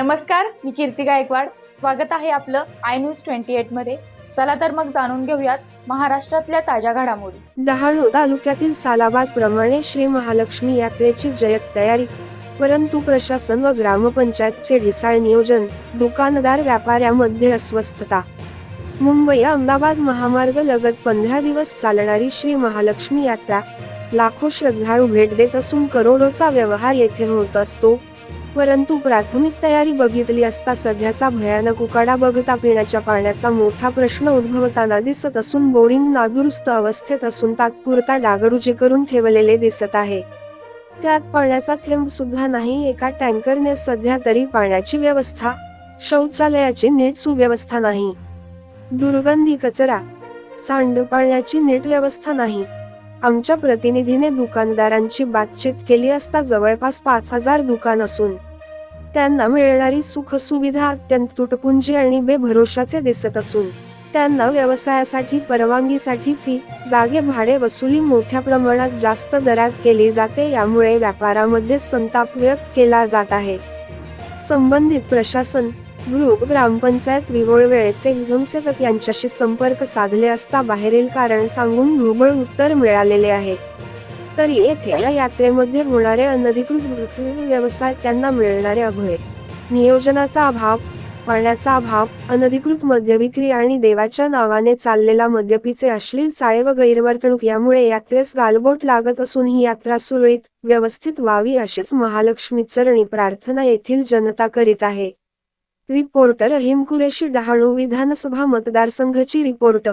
नमस्कार मी कीर्ती गायकवाड. स्वागत आहे आपलं आय न्यूज ट्वेंटी एटमध्ये. चला तर मग जाणून घेऊयात महाराष्ट्रातल्या ताज्या घडामोडी. डहाणू तालुक्यातील सालाबाद प्रमाणे श्री महालक्ष्मी यात्रेची जयत तयारी परंतु प्रशासन व ग्रामपंचायतचे ढिसाळ नियोजन दुकानदार व्यापाऱ्यामध्ये अस्वस्थता. मुंबई अहमदाबाद महामार्ग लगत पंधरा दिवस चालणारी श्री महालक्ष्मी यात्रा लाखो श्रद्धाळू भेट देत असून करोडोचा व्यवहार येथे होत असतो. परंतु प्राथमिक तयारी बघितली असता सध्याचा भयानक उकाडा बघता पिण्याच्या पाण्याचा मोठा प्रश्न उद्भवताना दिसत असून बोरिंग नादुरुस्त अवस्थेत असून तात्पुरता डागडुजी करून ठेवलेले दिसत आहे. त्यात पाण्याचा थेंब सुद्धा नाही एका टँकरने सध्या तरी पाण्याची व्यवस्था शौचालयाची नीट सुव्यवस्था नाही. दुर्गंधी कचरा सांडपाण्याची नीट व्यवस्था नाही. आमच्या प्रतिनिधीने दुकानदारांची बातचीत केली असता जवळपास पाच हजार दुकान असून त्यांना मिळणारी सुख सुविधा अत्यंत तुटपुंजी आणि बेभरोशाचे दिसत असून त्यांना व्यवसायासाठी परवानगीसाठी फी जागे भाडे वसुली मोठ्या प्रमाणात जास्त दरात केली जाते यामुळे व्यापारामध्ये संताप व्यक्त केला जात आहे. संबंधित प्रशासन ग्रुप ग्रामपंचायत विवोळ वेळेचे ग्रामसेवक यांच्याशी संपर्क साधले असता बाहेरील कारण सांगून ढोबळ उत्तर मिळालेले आहे. तर येथे या यात्रेमध्ये होणारे अनधिकृत व्यवसाय त्यांना मिळणारे अभय. नियोजनाचा अभाव पाण्याचा अभाव अनधिकृत मद्यविक्री आणि देवाच्या नावाने चाललेला मद्यपीचे अश्लील चाळे व गैरवर्तणूक यामुळे यात्रेस गालबोट लागत असून ही यात्रा सुरळीत व्यवस्थित व्हावी अशीच महालक्ष्मी चरणी प्रार्थना येथील जनता करीत आहे. रिपोर्टर रहीम कुरेशी डहाणू विधानसभा मतदारसंघाची रिपोर्टर